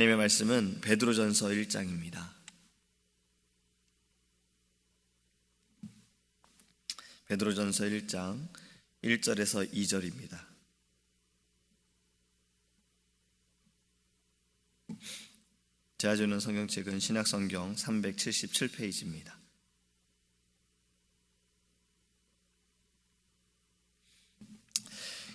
하나님의 말씀은 베드로전서 1장입니다. 베드로전서 1장 1절에서 2절입니다. 제가 주는 성경책은 신약성경 377페이지입니다.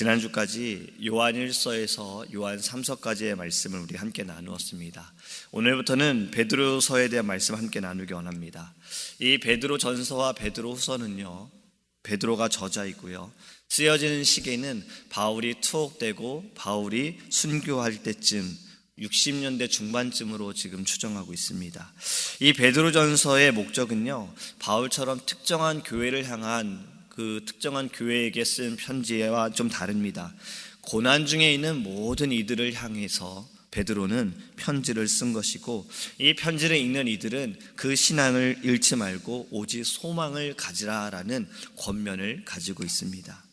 지난주까지 요한 1서에서 요한 3서까지의 말씀을 우리 함께 나누었습니다. 오늘부터는 베드로서에 대한 말씀 함께 나누기 원합니다. 이 베드로 전서와 베드로 후서는요. 베드로가 저자이고요. 쓰여지는 시기는 바울이 투옥되고 바울이 순교할 때쯤 60년대 중반쯤으로 지금 추정하고 있습니다. 이 베드로전서의 목적은요. 바울처럼 특정한 교회를 향한 그 특정한 교회에게 쓴 편지와 좀 다릅니다. 고난 중에 있는 모든 이들을 향해서 베드로는 편지를 쓴 것이고 이 편지를 읽는 이들은 그 신앙을 잃지 말고 오직 소망을 가지라라는 권면을 가지고 있습니다.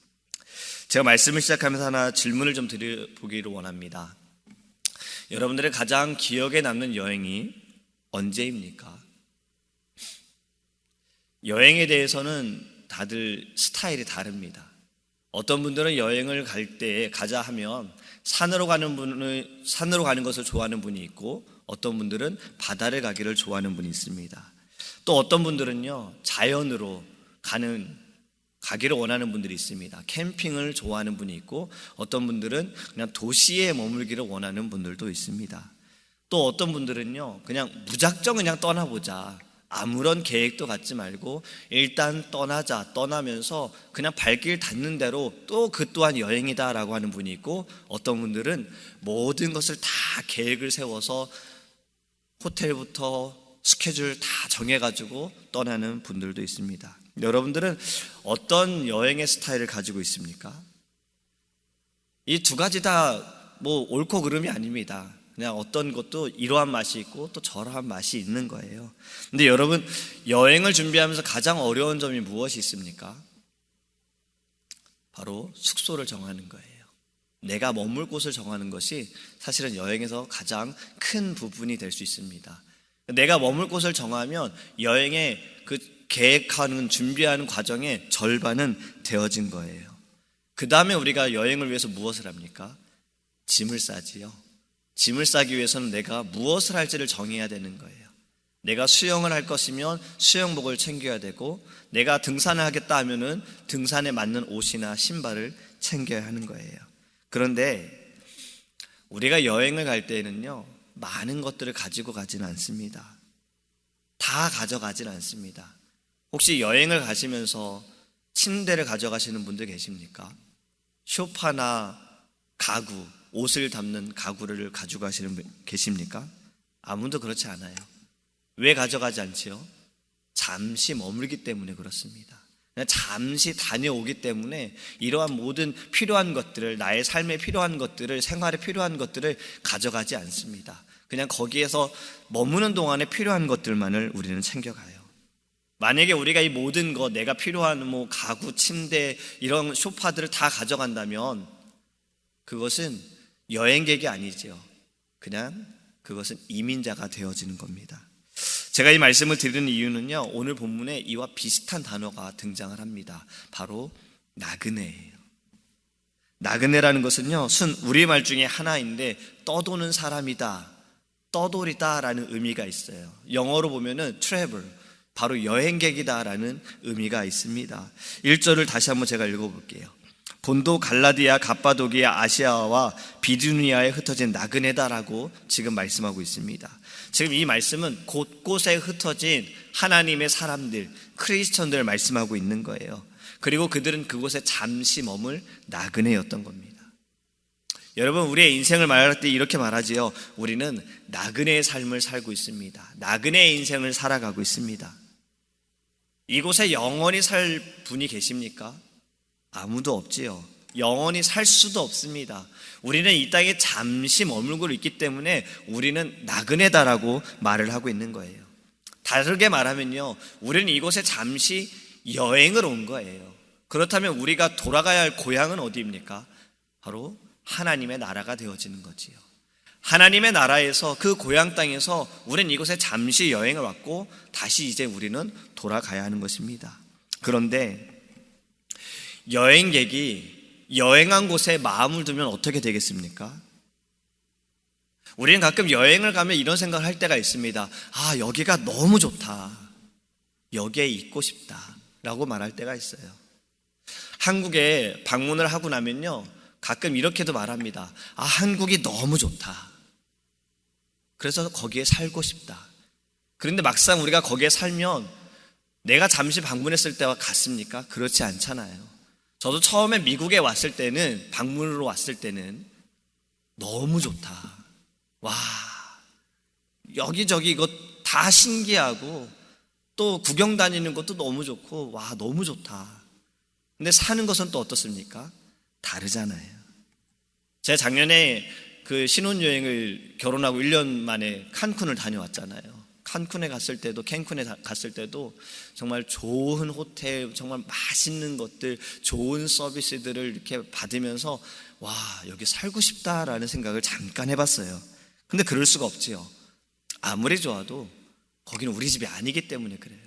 제가 말씀을 시작하면서 하나 질문을 좀 드려보기를 원합니다. 여러분들의 가장 기억에 남는 여행이 언제입니까? 여행에 대해서는 다들 스타일이 다릅니다. 어떤 분들은 여행을 갈 때 가자 하면 산으로 가는 분은 산으로 가는 것을 좋아하는 분이 있고 어떤 분들은 바다를 가기를 좋아하는 분이 있습니다. 또 어떤 분들은요 자연으로 가는 가기를 원하는 분들이 있습니다. 캠핑을 좋아하는 분이 있고 어떤 분들은 그냥 도시에 머물기를 원하는 분들도 있습니다. 또 어떤 분들은요 그냥 무작정 그냥 떠나보자. 아무런 계획도 갖지 말고 일단 떠나자 떠나면서 그냥 발길 닿는 대로 또 그 또한 여행이다라고 하는 분이 있고 어떤 분들은 모든 것을 다 계획을 세워서 호텔부터 스케줄 다 정해가지고 떠나는 분들도 있습니다. 여러분들은 어떤 여행의 스타일을 가지고 있습니까? 이 두 가지 다 뭐 옳고 그름이 아닙니다. 그냥 어떤 것도 이러한 맛이 있고 또 저러한 맛이 있는 거예요. 근데 여러분 여행을 준비하면서 가장 어려운 점이 무엇이 있습니까? 바로 숙소를 정하는 거예요. 내가 머물 곳을 정하는 것이 사실은 여행에서 가장 큰 부분이 될 수 있습니다. 내가 머물 곳을 정하면 여행의 그 계획하는 준비하는 과정의 절반은 되어진 거예요. 그 다음에 우리가 여행을 위해서 무엇을 합니까? 짐을 싸지요. 짐을 싸기 위해서는 내가 무엇을 할지를 정해야 되는 거예요. 내가 수영을 할 것이면 수영복을 챙겨야 되고 내가 등산을 하겠다 하면은 등산에 맞는 옷이나 신발을 챙겨야 하는 거예요. 그런데 우리가 여행을 갈 때는요 많은 것들을 가지고 가지는 않습니다. 다 가져가지는 않습니다. 혹시 여행을 가시면서 침대를 가져가시는 분들 계십니까? 쇼파나 가구, 옷을 담는 가구를 가져가시는 분 계십니까? 아무도 그렇지 않아요. 왜 가져가지 않지요? 잠시 머물기 때문에 그렇습니다. 잠시 다녀오기 때문에 이러한 모든 필요한 것들을 나의 삶에 필요한 것들을 생활에 필요한 것들을 가져가지 않습니다. 그냥 거기에서 머무는 동안에 필요한 것들만을 우리는 챙겨가요. 만약에 우리가 이 모든 것 내가 필요한 뭐 가구, 침대 이런 소파들을 다 가져간다면 그것은 여행객이 아니죠. 그냥 그것은 이민자가 되어지는 겁니다. 제가 이 말씀을 드리는 이유는요, 오늘 본문에 이와 비슷한 단어가 등장을 합니다. 바로 나그네예요. 나그네라는 것은요, 순 우리말 중에 하나인데 떠도는 사람이다, 떠돌이다라는 의미가 있어요. 영어로 보면은 travel, 바로 여행객이다라는 의미가 있습니다. 1절을 다시 한번 제가 읽어 볼게요. 본도 갈라디아, 갑바도기아, 아시아와 비두니아에 흩어진 나그네다라고 지금 말씀하고 있습니다. 지금 이 말씀은 곳곳에 흩어진 하나님의 사람들, 크리스천들 말씀하고 있는 거예요. 그리고 그들은 그곳에 잠시 머물 나그네였던 겁니다. 여러분, 우리의 인생을 말할 때 이렇게 말하지요. 우리는 나그네의 삶을 살고 있습니다. 나그네의 인생을 살아가고 있습니다. 이곳에 영원히 살 분이 계십니까? 아무도 없지요. 영원히 살 수도 없습니다. 우리는 이 땅에 잠시 머물고 있기 때문에 우리는 나그네다라고 말을 하고 있는 거예요. 다르게 말하면요. 우리는 이곳에 잠시 여행을 온 거예요. 그렇다면 우리가 돌아가야 할 고향은 어디입니까? 바로 하나님의 나라가 되어지는 거지요. 하나님의 나라에서 그 고향 땅에서 우리는 이곳에 잠시 여행을 왔고 다시 이제 우리는 돌아가야 하는 것입니다. 그런데 여행객이 여행한 곳에 마음을 두면 어떻게 되겠습니까? 우리는 가끔 여행을 가면 이런 생각을 할 때가 있습니다. 아, 여기가 너무 좋다. 여기에 있고 싶다. 라고 말할 때가 있어요. 한국에 방문을 하고 나면요. 가끔 이렇게도 말합니다. 아, 한국이 너무 좋다. 그래서 거기에 살고 싶다. 그런데 막상 우리가 거기에 살면 내가 잠시 방문했을 때와 같습니까? 그렇지 않잖아요. 저도 처음에 미국에 왔을 때는, 방문으로 왔을 때는 너무 좋다. 와, 여기저기 이거 다 신기하고 또 구경 다니는 것도 너무 좋고, 와, 너무 좋다. 근데 사는 것은 또 어떻습니까? 다르잖아요. 제가 작년에 그 신혼여행을 결혼하고 1년 만에 칸쿤을 다녀왔잖아요. 칸쿤에 갔을 때도 캔쿤에 갔을 때도 정말 좋은 호텔, 정말 맛있는 것들, 좋은 서비스들을 이렇게 받으면서 와 여기 살고 싶다라는 생각을 잠깐 해봤어요. 근데 그럴 수가 없지요. 아무리 좋아도 거기는 우리 집이 아니기 때문에 그래요.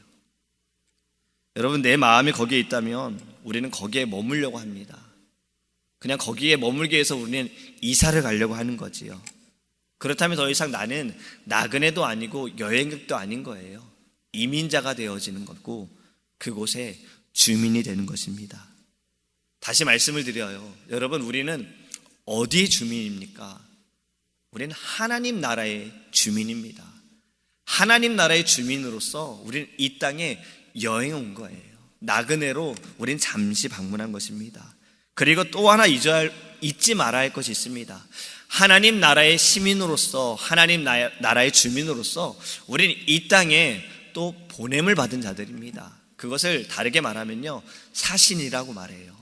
여러분 내 마음이 거기에 있다면 우리는 거기에 머물려고 합니다. 그냥 거기에 머물기 위해서 우리는 이사를 가려고 하는 거지요. 그렇다면 더 이상 나는 나그네도 아니고 여행객도 아닌 거예요. 이민자가 되어지는 거고 그곳에 주민이 되는 것입니다. 다시 말씀을 드려요. 여러분, 우리는 어디의 주민입니까? 우리는 하나님 나라의 주민입니다. 하나님 나라의 주민으로서 우리는 이 땅에 여행 온 거예요. 나그네로 우린 잠시 방문한 것입니다. 그리고 또 하나 잊지 말아야 할 것이 있습니다. 하나님 나라의 시민으로서 하나님 나라의 주민으로서 우리는 이 땅에 또 보냄을 받은 자들입니다. 그것을 다르게 말하면요. 사신이라고 말해요.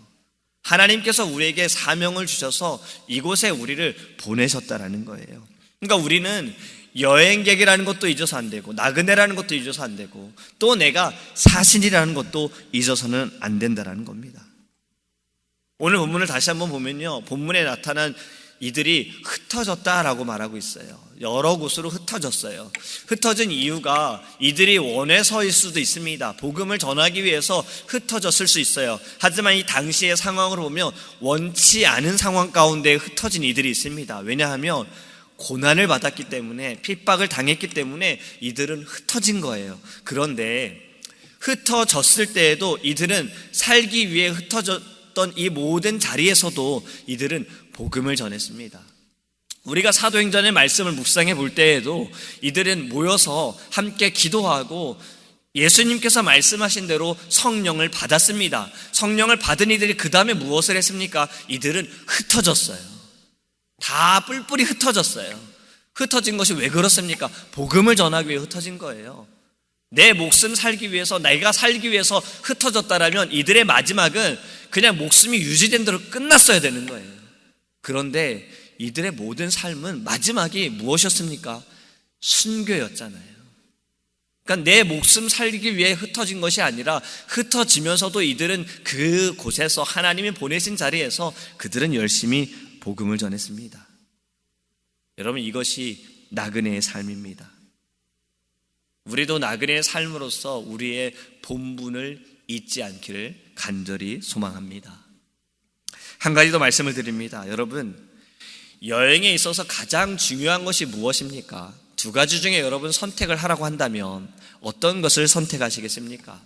하나님께서 우리에게 사명을 주셔서 이곳에 우리를 보내셨다라는 거예요. 그러니까 우리는 여행객이라는 것도 잊어서 안 되고 나그네라는 것도 잊어서 안 되고 또 내가 사신이라는 것도 잊어서는 안 된다라는 겁니다. 오늘 본문을 다시 한번 보면요. 본문에 나타난 이들이 흩어졌다라고 말하고 있어요. 여러 곳으로 흩어졌어요. 흩어진 이유가 이들이 원해서일 수도 있습니다. 복음을 전하기 위해서 흩어졌을 수 있어요. 하지만 이 당시의 상황을 보면 원치 않은 상황 가운데 흩어진 이들이 있습니다. 왜냐하면 고난을 받았기 때문에 핍박을 당했기 때문에 이들은 흩어진 거예요. 그런데 흩어졌을 때에도 이들은 살기 위해 흩어졌던 이 모든 자리에서도 이들은 복음을 전했습니다. 우리가 사도행전의 말씀을 묵상해 볼 때에도 이들은 모여서 함께 기도하고 예수님께서 말씀하신 대로 성령을 받았습니다. 성령을 받은 이들이 그 다음에 무엇을 했습니까? 이들은 흩어졌어요. 다 뿔뿔이 흩어졌어요. 흩어진 것이 왜 그렇습니까? 복음을 전하기 위해 흩어진 거예요. 내 목숨 살기 위해서, 내가 살기 위해서 흩어졌다라면 이들의 마지막은 그냥 목숨이 유지된 대로 끝났어야 되는 거예요. 그런데 이들의 모든 삶은 마지막이 무엇이었습니까? 순교였잖아요. 그러니까 내 목숨 살기 위해 흩어진 것이 아니라 흩어지면서도 이들은 그 곳에서 하나님이 보내신 자리에서 그들은 열심히 복음을 전했습니다. 여러분 이것이 나그네의 삶입니다. 우리도 나그네의 삶으로서 우리의 본분을 잊지 않기를 간절히 소망합니다. 한 가지 더 말씀을 드립니다. 여러분, 여행에 있어서 가장 중요한 것이 무엇입니까? 두 가지 중에 여러분 선택을 하라고 한다면 어떤 것을 선택하시겠습니까?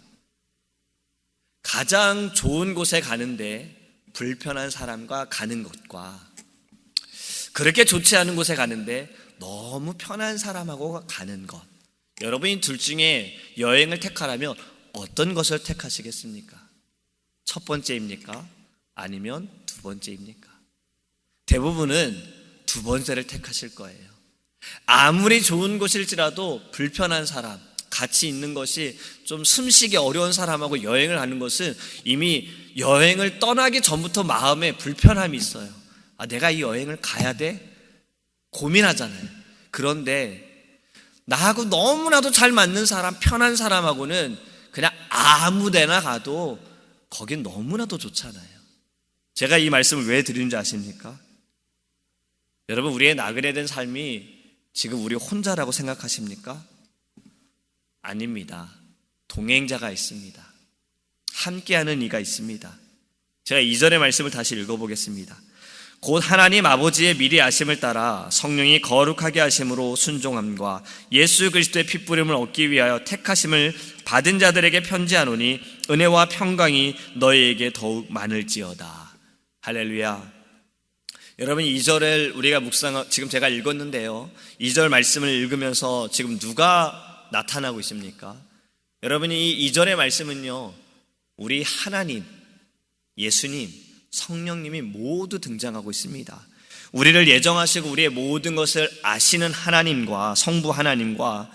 가장 좋은 곳에 가는데 불편한 사람과 가는 것과 그렇게 좋지 않은 곳에 가는데 너무 편한 사람하고 가는 것. 여러분이 둘 중에 여행을 택하라면 어떤 것을 택하시겠습니까? 첫 번째입니까? 아니면 두 번째입니까? 대부분은 두 번째를 택하실 거예요. 아무리 좋은 곳일지라도 불편한 사람, 같이 있는 것이 좀 숨쉬기 어려운 사람하고 여행을 하는 것은 이미 여행을 떠나기 전부터 마음에 불편함이 있어요. 아, 내가 이 여행을 가야 돼? 고민하잖아요. 그런데 나하고 너무나도 잘 맞는 사람, 편한 사람하고는 그냥 아무 데나 가도 거긴 너무나도 좋잖아요. 제가 이 말씀을 왜 드리는지 아십니까? 여러분, 우리의 나그네 된 삶이 지금 우리 혼자라고 생각하십니까? 아닙니다. 동행자가 있습니다. 함께하는 이가 있습니다. 제가 이전의 말씀을 다시 읽어보겠습니다. 곧 하나님 아버지의 미리 아심을 따라 성령이 거룩하게 하심으로 순종함과 예수 그리스도의 핏부림을 얻기 위하여 택하심을 받은 자들에게 편지하노니 은혜와 평강이 너희에게 더욱 많을지어다. 할렐루야. 여러분 2절을 우리가 묵상 지금 제가 읽었는데요. 2절 말씀을 읽으면서 지금 누가 나타나고 있습니까? 여러분이 이 2절의 말씀은요. 우리 하나님, 예수님, 성령님이 모두 등장하고 있습니다. 우리를 예정하시고 우리의 모든 것을 아시는 하나님과 성부 하나님과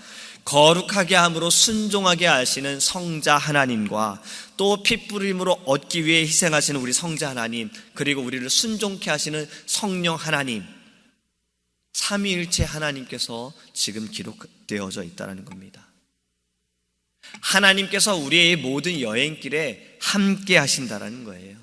거룩하게 함으로 순종하게 하시는 성자 하나님과 또 핏부림으로 얻기 위해 희생하시는 우리 성자 하나님 그리고 우리를 순종케 하시는 성령 하나님 삼위일체 하나님께서 지금 기록되어져 있다는 겁니다. 하나님께서 우리의 모든 여행길에 함께 하신다라는 거예요.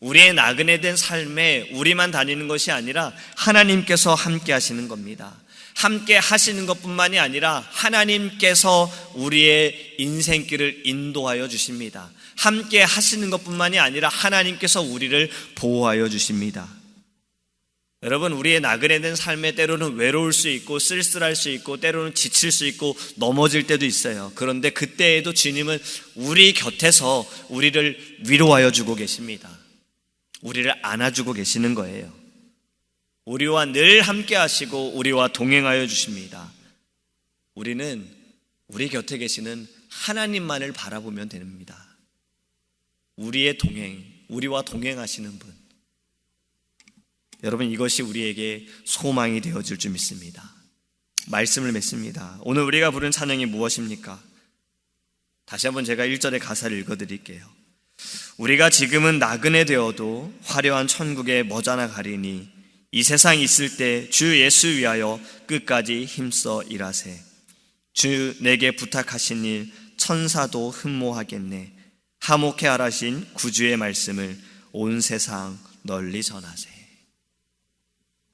우리의 나그네 된 삶에 우리만 다니는 것이 아니라 하나님께서 함께 하시는 겁니다. 함께 하시는 것뿐만이 아니라 하나님께서 우리의 인생길을 인도하여 주십니다. 함께 하시는 것뿐만이 아니라 하나님께서 우리를 보호하여 주십니다. 여러분, 우리의 나그네 된 삶에 때로는 외로울 수 있고 쓸쓸할 수 있고 때로는 지칠 수 있고 넘어질 때도 있어요. 그런데 그때에도 주님은 우리 곁에서 우리를 위로하여 주고 계십니다. 우리를 안아주고 계시는 거예요. 우리와 늘 함께 하시고 우리와 동행하여 주십니다. 우리는 우리 곁에 계시는 하나님만을 바라보면 됩니다. 우리의 동행, 우리와 동행하시는 분. 여러분 이것이 우리에게 소망이 되어줄 줄 믿습니다. 말씀을 맺습니다. 오늘 우리가 부른 찬양이 무엇입니까? 다시 한번 제가 1절의 가사를 읽어드릴게요. 우리가 지금은 나그네 되어도 화려한 천국에 머자나 가리니 이 세상 있을 때 주 예수 위하여 끝까지 힘써 일하세. 주 내게 부탁하신 일 천사도 흠모하겠네. 하목해 하라신 구주의 말씀을 온 세상 널리 전하세.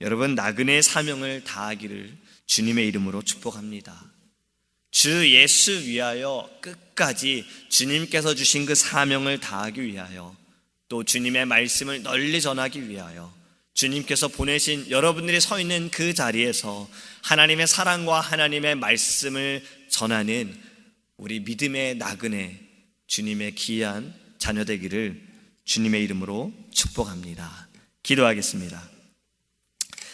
여러분 나그네 사명을 다하기를 주님의 이름으로 축복합니다. 주 예수 위하여 끝까지 주님께서 주신 그 사명을 다하기 위하여 또 주님의 말씀을 널리 전하기 위하여 주님께서 보내신 여러분들이 서 있는 그 자리에서 하나님의 사랑과 하나님의 말씀을 전하는 우리 믿음의 나그네 주님의 귀한 자녀 되기를 주님의 이름으로 축복합니다. 기도하겠습니다.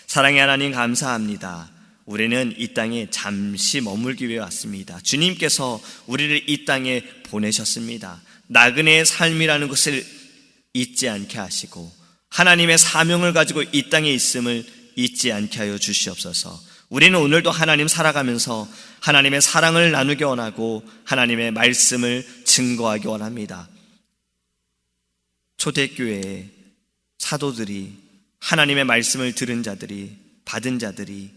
사랑의 하나님 감사합니다. 우리는 이 땅에 잠시 머물기 위해 왔습니다. 주님께서 우리를 이 땅에 보내셨습니다. 나그네의 삶이라는 것을 잊지 않게 하시고 하나님의 사명을 가지고 이 땅에 있음을 잊지 않게 하여 주시옵소서. 우리는 오늘도 하나님 살아가면서 하나님의 사랑을 나누기 원하고 하나님의 말씀을 증거하기 원합니다. 초대교회의 사도들이 하나님의 말씀을 들은 자들이 받은 자들이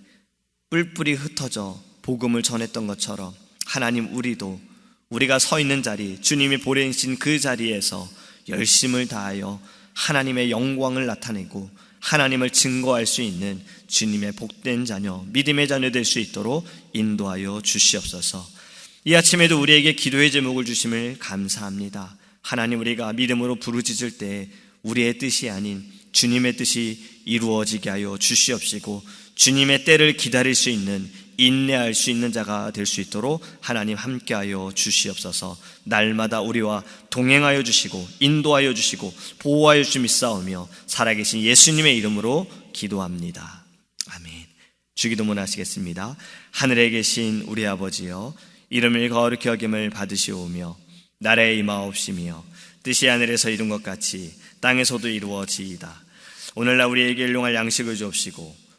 뿔뿔이 흩어져 복음을 전했던 것처럼 하나님 우리도 우리가 서 있는 자리 주님이 보내신 그 자리에서 열심을 다하여 하나님의 영광을 나타내고 하나님을 증거할 수 있는 주님의 복된 자녀, 믿음의 자녀 될 수 있도록 인도하여 주시옵소서. 이 아침에도 우리에게 기도의 제목을 주심을 감사합니다. 하나님 우리가 믿음으로 부르짖을 때 우리의 뜻이 아닌 주님의 뜻이 이루어지게 하여 주시옵시고 주님의 때를 기다릴 수 있는 인내할 수 있는 자가 될 수 있도록 하나님 함께하여 주시옵소서. 날마다 우리와 동행하여 주시고 인도하여 주시고 보호하여 주시옵사오며 살아계신 예수님의 이름으로 기도합니다. 아멘. 주기도문 하시겠습니다. 하늘에 계신 우리 아버지여 이름을 거룩히 여김을 받으시오며 나라에 임하옵시며 뜻이 하늘에서 이룬 것 같이 땅에서도 이루어지이다. 오늘날 우리에게 일용할 양식을 주옵시고